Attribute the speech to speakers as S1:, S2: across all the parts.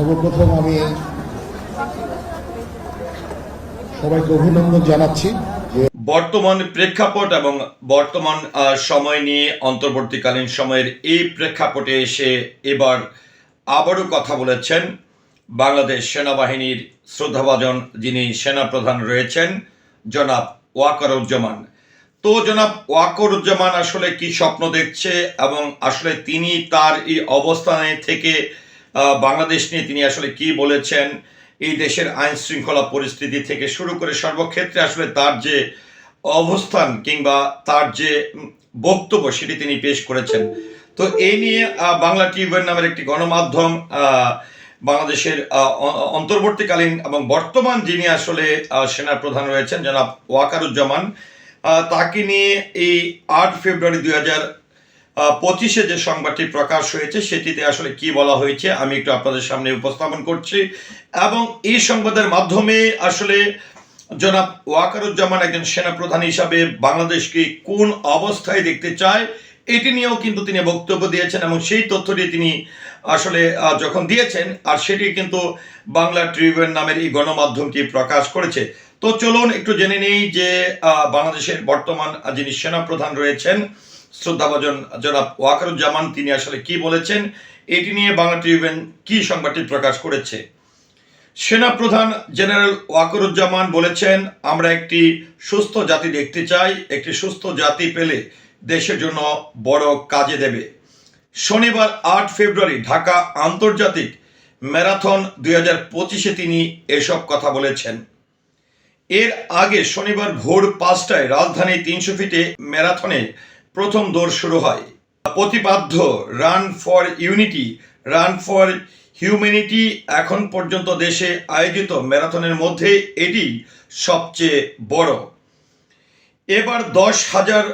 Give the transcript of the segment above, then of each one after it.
S1: সর্বপ্রথম আমি সবাইকে অভিনন্দন জানাচ্ছি
S2: বর্তমান প্রেক্ষাপট এবং বর্তমান সময় নিয়ে অন্তর্বর্তীকালীন সময়ের এই প্রেক্ষাপটে এসে এবার আবারও কথা বলেছেন বাংলাদেশ সেনাবাহিনীর শ্রদ্ধাভাজন যিনি সেনাপ্রধান রয়েছেন, জনাব ওয়াকারুজ্জামান। তো জনাব ওয়াকরুজ্জামান আসলে কি স্বপ্ন দেখছে এবং আসলে তিনি তার এই অবস্থানে থেকে বাংলাদেশ নিয়ে তিনি আসলে কি বলেছেন? এই দেশের আইন শৃঙ্খলা পরিস্থিতি থেকে শুরু করে সর্বক্ষেত্রে আসলে তার যে অবস্থান কিংবা তার যে বক্তব্য সেটি তিনি পেশ করেছেন। তো এই নিয়ে বাংলা টিউবের নামের একটি গণমাধ্যম বাংলাদেশের অন্তর্বর্তীকালীন এবং বর্তমান যিনি আসলে আহ, সেনাপ্রধান রয়েছেন জনাব ওয়াকারুজ্জামান তাকে নিয়ে এই আট ফেব্রুয়ারি দুই হাজার পঁচিশে যে সংবাদটি প্রকাশ হয়েছে, সেটিতে আসলে কি বলা হয়েছে, আমি একটু আপনাদের সামনে উপস্থাপন করছি। এবং এই সংবাদের মাধ্যমে আসলে জনাব ওয়াকারুজ্জামান একজন সেনাপ্রধান হিসাবে বাংলাদেশকে কোন অবস্থায় দেখতে চায়, এটি নিয়েও কিন্তু তিনি বক্তব্য দিয়েছেন এবং সেই তথ্যটি তিনি আসলে যখন দিয়েছেন, আর সেটি কিন্তু বাংলা ট্রিবিউন নামের এই গণমাধ্যমটি প্রকাশ করেছে। তো চলুন একটু জেনে নেই যে বাংলাদেশের বর্তমান যিনি সেনাপ্রধান রয়েছেন শ্রদ্ধাভাজন জনাব ওয়াকারুজ্জামান, তিনি আসলে কি বলেছেন? এটি নিয়ে বাংলা ট্রিবিউন কি সংবাদটি প্রকাশ করেছে? সেনাপ্রধান জেনারেল ওয়াকরুজ্জামান বলেছেন, আমরা একটি সুস্থ জাতি দেখতে চাই, একটি সুস্থ জাতি পেলে দেশের জন্য বড় কাজে দেবে। শনিবার আট ফেব্রুয়ারি ঢাকা আন্তর্জাতিক ম্যারাথন দুই হাজার পঁচিশে তিনি এসব কথা বলেছেন। এর আগে শনিবার ভোর পাঁচটায় রাজধানী তিনশো ফিটে ম্যারাথনে প্রথম দৌড় শুরু হয়। প্রতিপাদ্য run for unity run for humanity এখন পর্যন্ত দেশে আয়োজিত ম্যারাথনের মধ্যে এটি সবচেয়ে বড়। এবার দশ হাজার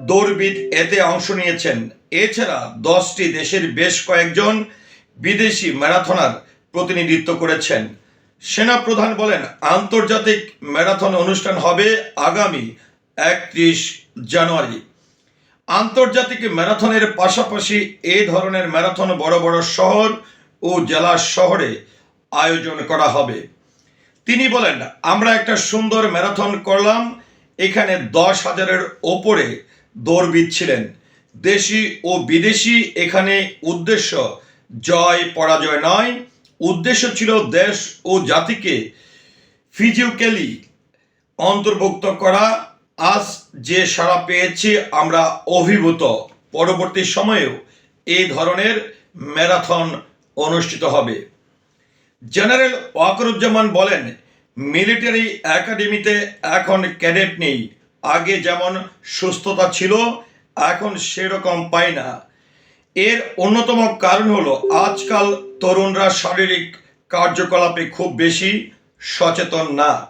S2: দৌড়বিদ এতে অংশ নিয়েছেন। এছাড়া দশটি দেশের বেশ কয়েকজন বিদেশি ম্যারাথনার প্রতিনিধিত্ব করেছেন। সেনাপ্রধান বলেন, আন্তর্জাতিক ম্যারাথন অনুষ্ঠান হবে আগামী একত্রিশ জানুয়ারি। আন্তর্জাতিক ম্যারাথনের পাশাপাশি এ ধরনের ম্যারাথন বড় বড় শহর ও জেলা শহরে আয়োজন করা হবে। তিনি বলেন, আমরা একটা সুন্দর ম্যারাথন করলাম। এখানে দশ হাজারের ওপরে দৌড়বিদ ছিলেন। দেশি ও বিদেশি এখানে উদ্দেশ্য জয়, পরাজয় নয়। উদ্দেশ্য ছিল দেশ ও জাতিকে ফিজিক্যালি অন্তর্ভুক্ত করা। আজ যে সাড়া পেয়েছি, আমরা অভিভূত। পরবর্তী সময়েও এই ধরনের ম্যারাথন অনুষ্ঠিত হবে। জেনারেল ওয়াকরুজ্জামান বলেন, মিলিটারি একাডেমিতে এখন ক্যাডেট নেই। আগে যেমন সুস্থতা ছিল, এখন সেরকম পায় না। এর অন্যতম কারণ হলো, আজকাল তরুণরা শারীরিক কার্যকলাপে খুব বেশি সচেতন না।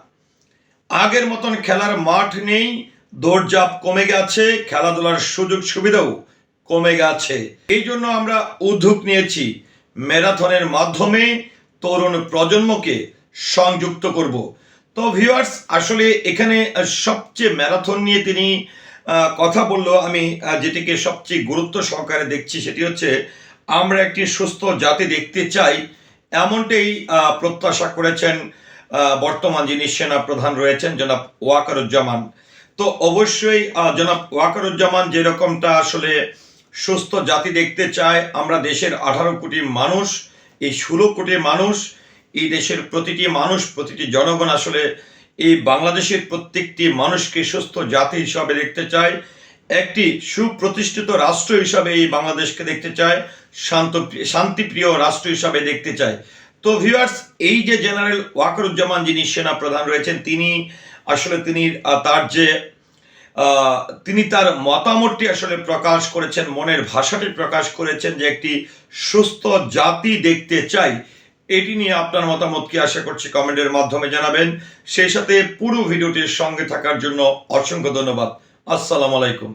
S2: আগের মতন খেলার মাঠ নেই, দৌড়ঝাঁপ কমে গেছে, খেলাধুলার সুযোগ সুবিধাও কমে গেছে। এই জন্য আমরা উদ্যোগ নিয়েছি ম্যারাথনের মাধ্যমে তরুণ প্রজন্মকে সংযুক্ত করব। তো ভিউয়ার্স, আসলে এখানে সবচেয়ে ম্যারাথন নিয়ে তিনি কথা বলল। আমি যেটিকে সবচেয়ে গুরুত্ব সহকারে দেখছি সেটি হচ্ছে, আমরা একটি সুস্থ জাতি দেখতে চাই। এমনটাই প্রত্যাশা করেছেন বর্তমান যিনি সেনা প্রধান রয়েছেন, জনাব ওয়াকারুজ্জামান। তো অবশ্যই জনাব ওয়াকারুজ্জামান যেরকমটা আসলে সুস্থ জাতি দেখতে চায়, আমরা দেশের আঠারো কোটি মানুষ, এই ষোলো কোটি মানুষ, এই দেশের প্রতিটি মানুষ, প্রতিটি জনগণ আসলে এই বাংলাদেশের প্রত্যেকটি মানুষকে সুস্থ জাতি হিসাবে দেখতে চায়, একটি সুপ্রতিষ্ঠিত রাষ্ট্র হিসাবে এই বাংলাদেশকে দেখতে চায়, শান্ত, শান্তিপ্রিয় রাষ্ট্র হিসাবে দেখতে চায়। তো ভিউয়ার্স এই যে জেনারেল ওয়াকারুজ্জামান যিনি সেনা প্রধান রয়েছেন, তিনি আসলে তিনি তার যে তিনি তার মতামতটি আসলে প্রকাশ করেছেন, মনের ভাষাটি প্রকাশ করেছেন যে একটি সুস্থ জাতি দেখতে চাই। এটি নিয়ে আপনার মতামত কি আশা করছি কমেন্টের মাধ্যমে জানাবেন। সেই সাথে পুরো ভিডিওটির সঙ্গে থাকার জন্য অসংখ্য ধন্যবাদ। আসসালামু আলাইকুম।